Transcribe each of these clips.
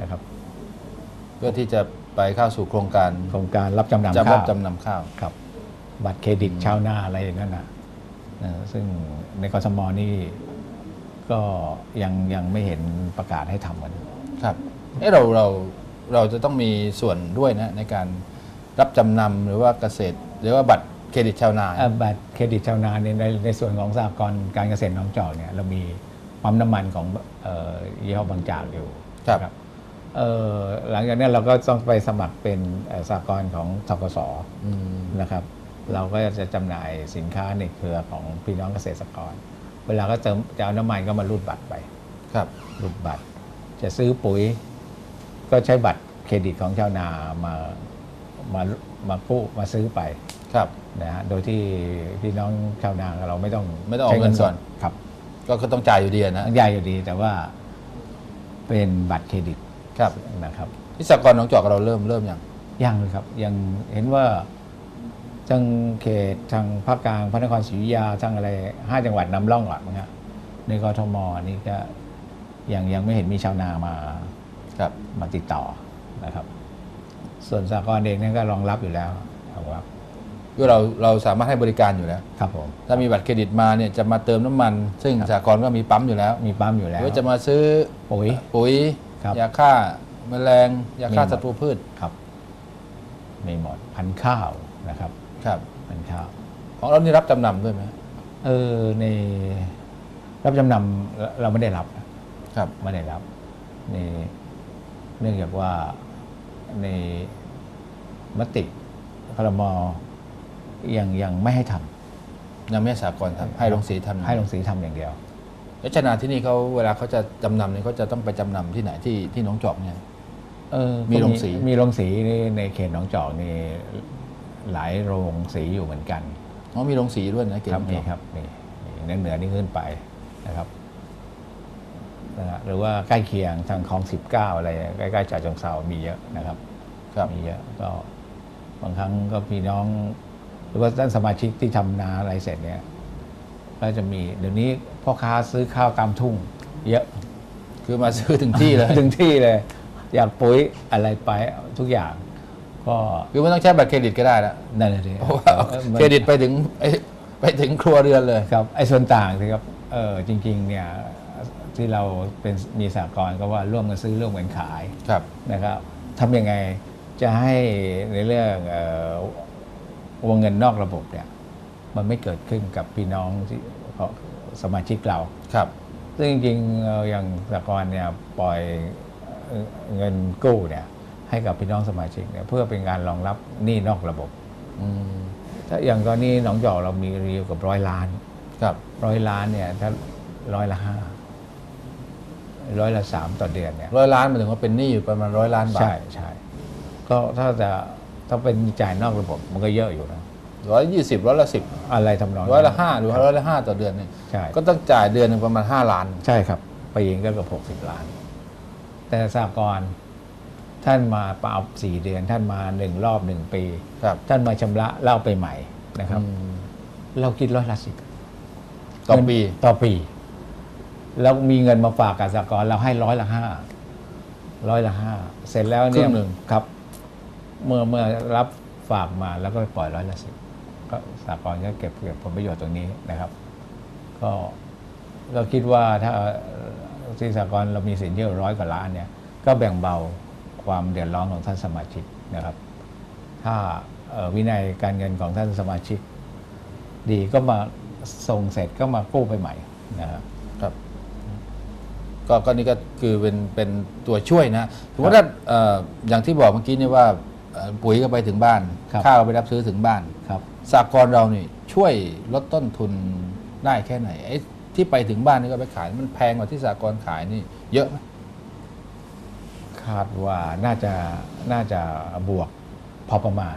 นะครับ เพื่อที่จะไปเข้าสู่โครงการโครงการรับจำนำจะข้ารัวบจำนำข้าวครับ บัตรเครดิตชาวนาอะไรอย่างนั้นนะเออซึ่งในกสมนี่ก็ยังยังไม่เห็นประกาศให้ทำกัน ครับเอ้เราเราเราจะต้องมีส่วนด้วยนะในการรับจำนำหรือว่าเกษตร หรือว่าบัตรเครดิตชาวนาอ่าบัตรเครดิตชาวนาในในในส่วนของสหกรณ์การเกษตรหน้องจอกเนี่ยเรามีปั๊มน้ำมันของเอ่อยี่ห้อบางจากอยู่ครับนะเอ่อ หลังจากนั้นเราก็ต้องไปสมัครเป็นเอ่อสหกรณ์ของทกสอืมนะครับ เราก็จะจำหน่ายสินค้าในเครือของพี่น้องเกษตรกร เวลาก็เติมจะเอาน้ำมันก็มารูดบัตรไป ครับรูดบัตร จะซื้อปุ๋ย ก็ใช้บัตรเครดิตของชาวนามามามากู้มาซื้อไปครับนะฮะโดยที่พี่น้องชาวนาเราไม่ต้องไม่ต้องออกเงินก่อนครับก็ก็ต้องจ่ายอยู่ดีนะทั้งใหญ่อยู่ดีแต่ว่าเป็นบัตรเครดิต ครับนะครับที่สากลหนองจอกเราเริ่มเริ่มยังยังเลยครับยังเห็นว่าจังเขตทางภาคกลางพระนครศรีอยุธยาทั้งอะไรห้าจังหวัดนำร่องหลักนะฮะในกทมนี่ก็ยังยังไม่เห็นมีชาวนามาครับมาติดต่อนะครับ ส่วนสากลเองนั่นก็รองรับอยู่แล้วรองรับคือเราเราสามารถให้บริการอยู่แล้ว ครับผม ถ้ามีบัตรเครดิตมาเนี่ยจะมาเติมน้ำมัน ซึ่งสากลก็มีปั๊มอยู่แล้ว มีปั๊มอยู่หแล้รืวอว่าจะมาซื้อปุ๋ยปุ๋ย ครับ ยาฆ่าแมลงยาฆ่ามีหมดศัตรูพืชครับมีหมดพันธุ์ข้าวนะครับ ครับพันธุ์ข้าว ของเรานี่รับจำนำด้วยไหมเออในรับจำนำเราเราไม่ได้รับนะครับไม่ได้รับในเนื่องจากว่าในมติครมยังยังไม่ให้ทำยังไม่ให้สากลทำให้โรงสีทำให้ลงสีทำอย่างเดียว แล้วชนะที่นี่เขาเวลาเขาจะจำนำเนี่ยเขาจะต้องไปจำนำที่ไหนที่ที่หนองจอกเนี่ย เออมีโรงสี มีโรงสีในในเขตหนองจอกนี่หลายโรงสีอยู่เหมือนกันอ๋อมีโรงสีด้วยนะเกครับหนองจมีอกครับมีมีเหนือๆนี่ขึ้นไปนะครับนะฮะหรือว่าใกล้เคียงทางคลองสิบเก้าอะไรใกล้ๆจ่าจงเซามีเยอะนะครับครับมีเยอะก็บางครั้งก็พี่น้อง หรือว่าท่านสมาชิกที่ทำนาอะไรเสร็จเนี่ย ก็จะมีเดี๋ยวนี้พ่อค้าซื้อข้าวตามทุ่ง เยอะ คือมาซื้อถึงที่เลย ถึงที่เลย อยากปุ๋ยอะไรไปทุกอย่าง ก็คือไม่ต้องใช้บัตรเครดิตก็ได้แล้วนั่นแหละสิเพราะว่าเครดิตไปถึงไปไปถึงครัวเรือนเลยครับไอ้ส่วนต่างสิครับเออจริง ๆ เนี่ยที่เราเป็นมีสากลก็ว่าร่วมกันซื้อร่วมกันขายครับนะครับทำยังไงจะให้ในเรื่องเออวงเงินนอกระบบเนี่ย มันไม่เกิดขึ้นกับพี่น้องที่ของสมาชิกเราครับ ซึ่งจริงๆเอ่ออย่างสากลเนี่ยปล่อยเอ่อเงินกู้เนี่ยให้กับพี่น้องสมาชิกเนี่ยเพื่อเป็นการรองรับหนี้นอกระบบอืมถ้าอย่างตอนนี้หนองจอกเรามีรีวกับร้อยล้านครับร้อยล้านเนี่ยถ้าร้อยละห้าร้อยละสามต่อเดือนเนี่ยร้อยล้านหมายถึงว่าเป็นหนี้อยู่ประมาณร้อยล้านบาทใช่ใช่ก็ถ้าจะถ้าเป็นจ่ายนอกระบบมันก็เยอะอยู่นะ ร้อยยี่สิบร้อยละสิบอะไรทำนองนั้นร้อยละห้าหรือร้อยละห้าต่อเดือนเนี่ยใช่ก็ต้องจ่ายเดือนหนึ่งประมาณห้าล้าน ใช่ครับ ไปเองก็เกือบหกสิบล้าน แต่สากรณ์ท่านมาเปล่าสี่เดือน ท่านมาหนึ่งรอบหนึ่งปีครับท่านมาชำระเล่าไปใหม่นะครับอืมเราคิดร้อยละสิบต่อปีต่อปี แล้วมีเงินมาฝากกับสากรณ์เราให้ร้อยละห้าร้อยละห้าเสร็จแล้วเนี่ยครึ่งหนึ่งครับ เมื่อเมื่อรับฝากมาแล้วก็ไปปล่อยร้อยละสิบ ก็สากรณ์ก็เก็บเก็บผลประโยชน์ตรงนี้นะครับ ก็เราคิดว่าถ้าที่สากรณ์เรามีสินเชื่อร้อยกว่าล้านเนี่ยก็แบ่งเบาความเดือดร้อนของท่านสมาชิกนะครับ ถ้าเอ่อวินัยการเงินของท่านสมาชิก ดีก็มาส่งเสร็จก็มากู้ไปใหม่นะครับครับก็ก็นี่ก็คือเป็นเป็นตัวช่วยนะสมมติว่าเอ่ออย่างที่บอกเมื่อกี้นี่ว่าเอ่อปุ๋ยก็ไปถึงบ้านครับข้าวไปรับซื้อถึงบ้านครับ สากลเรานี่ช่วยลดต้นทุนได้แค่ไหนไอ้ที่ไปถึงบ้านนี่ก็ไปขาย มันแพงกว่าที่สากลขายนี่ เยอะไหมคาดว่าน่าจะน่าจะบวกพอประมาณ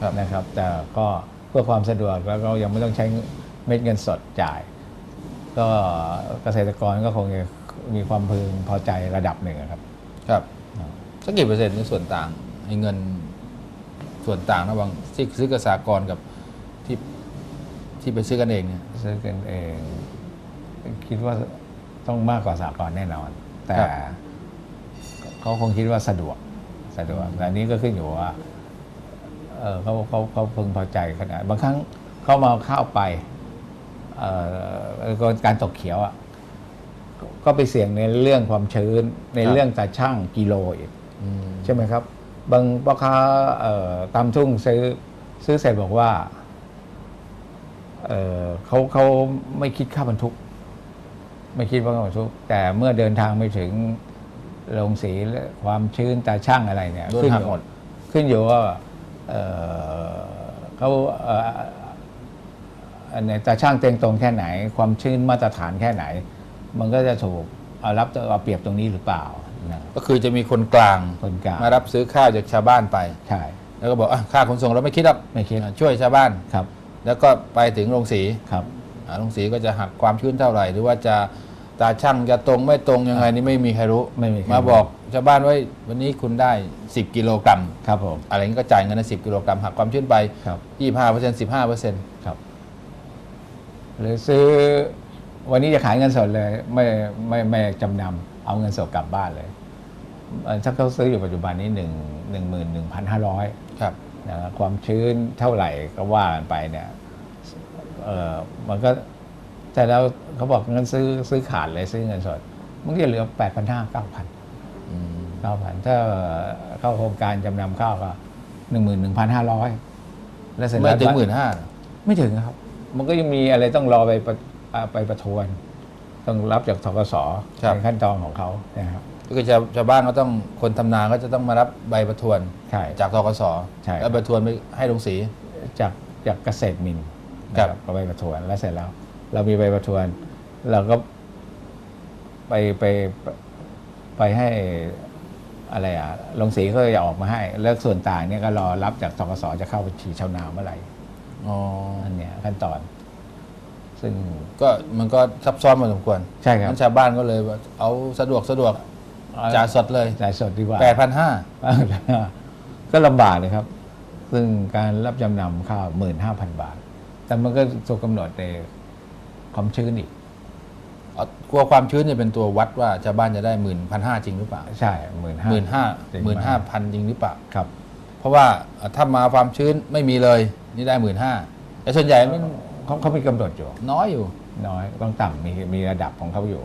ครับนะครับ แต่ก็เพื่อความสะดวกแล้วก็ยังไม่ต้องใช้เม็ดเงินสดจ่าย ก็เกษตรกรก็คงจะมีความพึงพอใจระดับหนึ่งอะครับ ครับสักกี่เปอร์เซ็นต์ในส่วนต่างไอ้เงินส่วนต่างระหว่างที่ซื้อกบสากรกับที่ ที่ไปซื้อกันเองเนี่ย ซื้อกันเอง คิดว่าต้องมากกว่าสากลแน่นอน แต่ครับ เขาคงคิดว่าสะดวกสะดวกแต่อันนี้ก็ขึ้นอยู่ว่าเออเขาเขาเขาพึงพอใจขนาดบางครั้งเขามาเอาข้าวไปเอ่อก็การตกเขียวอะก็ก็ไปเสี่ยงในเรื่องความชื้น ในครับ เรื่องตาช่างกิโลอีก อืม ใช่ไหมครับ บางพ่อค้าเอ่อตามทุ่งซื้อซื้อเสร็จบอกว่า เอ่อเขาเขาไม่คิดค่าบรรทุก ไม่คิดว่าค่าบรรทุก แต่เมื่อเดินทางไปถึงโรงสีและความชื้นตาช่างอะไรเนี่ยโดนขึ้นหัอกยู่หมด ขึ้นอยู่ว่าเอ่อเขาเอ่ออันเนี้ยตาช่างเต็งตรงแค่ไหน ความชื้นมาตรฐานแค่ไหน มันก็จะถูกเอารับเอาเปรียบตรงนี้หรือเปล่านะก็คือจะมีคนกลางคนกลางมารับซื้อข้าวจากชาวบ้านไป ใช่ แล้วก็บอกอะค่าขนส่งเราไม่คิดหรอกไม่คิดอะช่วยชาวบ้าน ครับ แล้วก็ไปถึงโรงสีครับอ่าโรงสีก็จะหักความชื้นเท่าไหร่ หรือว่าจะตาช่างจะตรงไม่ตรงยังไงนี่ไม่มีใครรู้ไม่มีใครมาบอกชาวบ้านว่าวันนี้คุณได้ 10 กิโลกรัมครับผมอะไรนี้ก็จ่ายเงินใน10กิโลกรัมหักความชื้นไปครับ25เปอร์เซ็นต์15เปอร์เซ็นต์ครับหรือซื้อวันนี้จะขายเงินสดเลยไม่ไม่ไม่จำนำเอาเงินสดกลับบ้านเลยเอ่อถ้าเขาซื้ออยู่ปัจจุบันนี้หนึ่งหนึ่งหมื่นหนึ่งพันห้าร้อยครับ นะครับความชื้นเท่าไหร่ก็ว่ากันไปเนี่ยเออมันก็แต่แล้วเขาบอกเงินซื้อซื้อขาดเลยซื้อเงินสด มันก็จะเหลือแปดพันห้าเก้าพันอืมเก้าพันถ้าเข้าโครงการจำนำข้าวก็หนึ่งหมื่นหนึ่งพันห้าร้อยแล้วเสร็จไม่แล้วถึงหมื่นห้าไม่ถึงครับ มันก็ยังมีอะไรต้องรอไปประอ่าไปประทวน ต้องรับจากทกสในขั้นตอนของเขานะครับ ก็คือชาวชาวบ้านก็ต้องคนทำนาก็จะต้องมารับใบประทวนใช่ จากทกสใช่ แล้วประทวนไปให้โรงสี จากจากเกษตรมินครับ นะก็ไปประทวนแล้วเสร็จแล้ว เรามีใบประทวน เราก็ไปไปไปไปให้อะไรอะลงสีก็จะออกมาให้ แล้วส่วนต่างเนี่ยก็รอรับจากทกสจะเข้าบัญชีชาวนาเมื่อไหร่อ๋ออันเนี้ยขั้นตอน ซึ่งก็มันก็ซับซ้อนพอสมควรใช่ครับ งั้นชาวบ้านก็เลยว่าเอาสะดวกสะดวก จ่ายสดเลยจ่ายสดดีกว่าแปดพันห้าก็ลำบากเลยครับ ซึ่งการรับจำนำข้าวหมื่นห้าพันบาท แต่มันก็ถูกกำหนดในความชื้นอีกกลัวความชื้นจะเป็นตัววัดว่าชาวบ้านจะได้หมื่นพันห้าจริงหรือเปล่า ใช่หมื่นห้าหมื่นห้าจริงหมื่นไหห้าพันจริงหรือเปล่าครับ เพราะว่าถ้ามาความชื้นไม่มีเลยนี่ได้หมื่นห้าแต่ส่วนใหญ่มันเขาเขามีกำหนดอยู่ น้อยอยู่ น้อยต้องต่ำมีมีระดับของเขาอยู่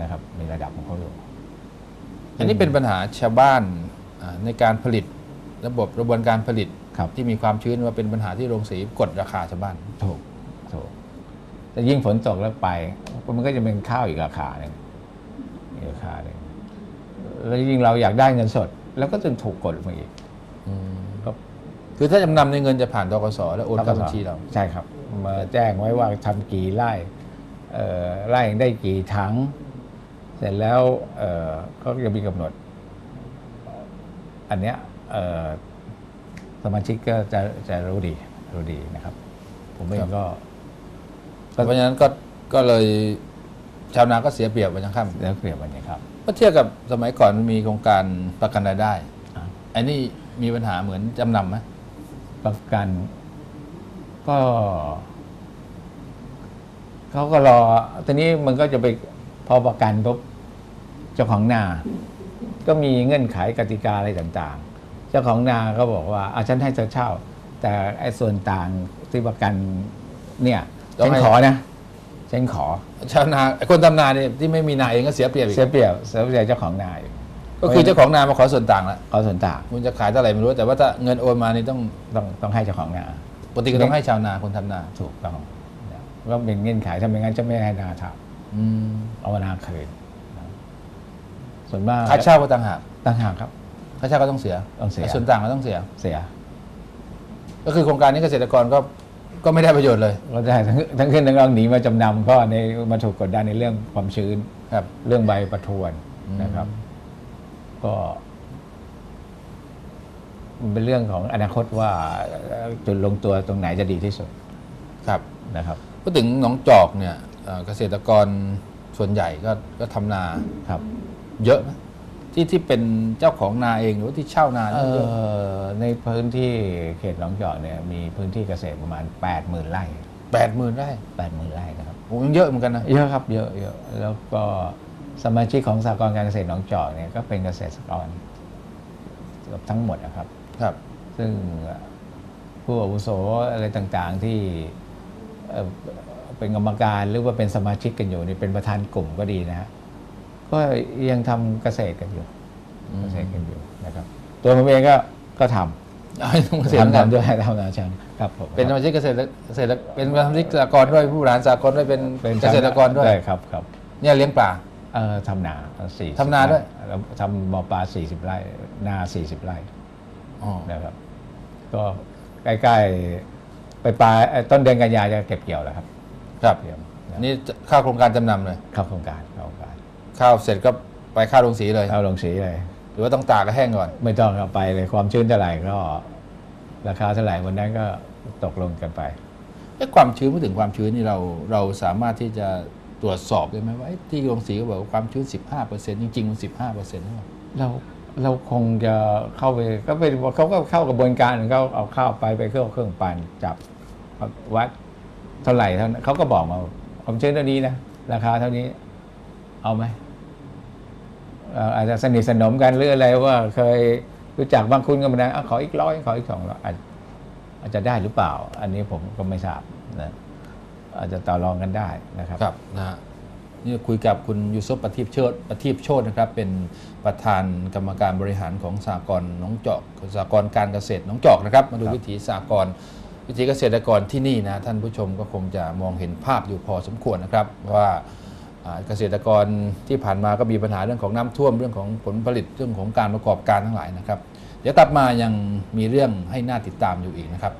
นะครับ มีระดับของเขาอยู่ อันนี้เป็นปัญหาชาวบ้านอ่าในการผลิตระบบกระบวนการผลิตครับที่มีความชื้นว่าเป็นปัญหาที่โรงสีกดราคาชาวบ้านถูกถูกแต่ยิ่งฝนตกแล้วไป มันก็จะเป็นข้าวอีกราคาหนึ่งอีกราคาหนึ่งแล้วยิ่งเราอยากได้เงินสด แล้วก็จะถูกกดลงมาอีกก็คือถ้าจำนำในเงินจะผ่านตกสแล้วโอนเข้าบัญชีเรา ใช่ครับ มาแจ้งไว้ว่าทำกี่ไร่เอ่อไร่ได้กี่ถัง เสร็จแล้วเอ่อเขาก็จะมีกำหนด อันเนี้ยเอ่อสมาชิกก็จะจะรู้ดีรู้ดีนะครับ ผมเองก็เพราะฉะนั้นก็ก็เลยชาวนาก็เสียเปรียบไปทั้งค่ำแล้วเปรียบวันนี้ครับก็เทียบกับสมัยก่อนมันมีโครงการประกันรายได้อ่าอันนี้มีปัญหาเหมือนจำนำไหมประกันก็เขาก็รอตอนนี้มันก็จะไป พอประกันปุ๊บเจ้าของนา ก็มีเงื่อนไขกติกาอะไรต่างๆ เจ้าของนาก็บอกว่าอาฉันให้เธอเช่า แต่ไอ้ส่วนต่างที่ประกันเนี่ยฉันขอนะฉันขอชาวนาไอ้คนทำนาเนี่ยที่ไม่มีนาเองก็เสียเปรียบอีกเสียเปรียบเสียเปรียบเจ้าของนาอีกก็คือเจ้าของนามาขอส่วนต่างละขอส่วนต่างคุณจะขายเท่าไหร่ไม่รู้ แต่ว่าถ้าเงินโอนมานี่ต้องต้องต้องให้เจ้าของนาปกติก็ต้องให้ชาวนาคนทำนาถูกต้องนะก็เป็นเงื่อนไขถ้าไม่งั้นจะไม่ให้นาทอืมำ เอานาคืนนะส่วนมากค่าเช่าก็ต่างหากต่างหากครับค่าเช่าก็ต้องเสียต้องเสียแต่ส่วนต่างก็ต้องเสียเสีย ก็คือโครงการนี้เกษตรกรก็ก็ไม่ได้ประโยชน์เลยก็ได้ทั้งทั้งขึ้นทั้งล่องหนีมาจำนำเพราะในมาถูกกดดันในเรื่องความชื้นครับ เรื่องใบประทวนอืมนะครับ ก็มันเป็นเรื่องของอนาคตว่าเอ่อจุดลงตัวตรงไหนจะดีที่สุด ครับนะครับพูดถึงหนองจอกเนี่ย เอ่อเกษตรกรส่วนใหญ่ก็ก็ทำนาครับ เยอะไหมที่ที่เป็นเจ้าของนาเองหรือว่าที่เช่านาเอ่เยอะอในพื้นที่เขตหนองจอกเนี่ยมีพื้นที่เกษตรประมาณ8ปดหมื่นไร่ แปดหมื่นไร่แปดหมื่นไร่นะครับ โอ้ยังเยอะเหมือนกันนะ เยอะครับเยอะเยอะแล้วก็สมาชิกของสากลการเกษตรหนองจอกเนี่ยก็เป็นเกษตรกรเกือบทั้งหมดนะครับ ครับ ซึ่งผู้อาวุโสอะไรต่างๆที่เอ่อ เป็นกรรมการหรือว่าเป็นสมาชิกกันอยู่นี่เป็นประธานกลุ่มก็ดีนะฮะก็ยังทำเกษตรกันอยู่อืมเกษตรกันอยู่นะครับ ตัวผมเองก็ก็ทเอาให้ต้องเกำษตรกันทำทำด้วยทำนาชันครับผมเป็นสมาชิกเกษตรเกษตรเป็นสมาชิกสหกรณ์ด้วยผู้บริหารสหกรณ์ด้วยเป็นเป็นเกษตรกรด้วยใช่ครับครับเนี่ยเลี้ยงปลาเอ่อทำนาสี่ทำนาด้วยแล้วทำบ่อปลาสี่สิบไร่นาสี่สิบไร่อ๋อนะครับ ก็ใกล้ๆไปปลายเอ่อต้นเดือนกันยาจะเก็บเกี่ยวแล้วครับ ครับเตรียมนะนี่เข้าโครงการจำนำเลย เข้าโครงการเข้าโครงการข้าวเสร็จก็ไปข้าวลงสีเลยเอาลงสีเลย หรือว่าต้องตากให้แห้งก่อน ไม่ต้องเอาไปเลยความชื้นเท่าไหร่ก็ ราคาเท่าไหร่วันนั้นก็ตกลงกันไปเอ๊ะความชื้นพูดถึงความชื้นนี่เราเราสามารถที่จะตรวจสอบได้ไหมว่าเอ๊ะที่ลงสีก็บอกว่าความชื้น 15%จริงๆมัน 15%หรือเปล่าเราเราคงจะเข้าไปก็เป็นเขาก็เข้ากระบวนการของเขาเอาข้าวไปไปเครื่องเครื่องปั่นจับวัด เท่าไหร่เท่านั้นเขาก็บอกมาความชื้นเท่านี้นะราคาเท่านี้ เอาไหมเอ่ออาจจะสนิทสนมกันหรืออะไรว่าเคยรู้จักบางคุณก็มาได้อะขออีกร้อยขออีกสองร้อยอาจอาจจะได้หรือเปล่า อันนี้ผมก็ไม่ทราบนะอาจจะต่อรองกันได้นะครับครับนะฮะนี่คุยกับคุณยูซุปประทีปโชตประทีปโชตนะครับ เป็นประธานกรรมการบริหารของสากลหน้องจอกสากลการเกษตรหน้องจอกนะครับ มาดูครับวิถีสากล วิธีเกษตรกรที่นี่นะท่านผู้ชมก็คงจะมองเห็นภาพอยู่พอสมควรนะครับ ว่าเกษตรกรที่ผ่านมาก็มีปัญหาเรื่องของน้ำท่วมเรื่องของผลผลิตเรื่องของการประกอบการทั้งหลายนะครับ เดี๋ยวตับมายังมีเรื่องให้น่าติดตามอยู่อีกนะครับ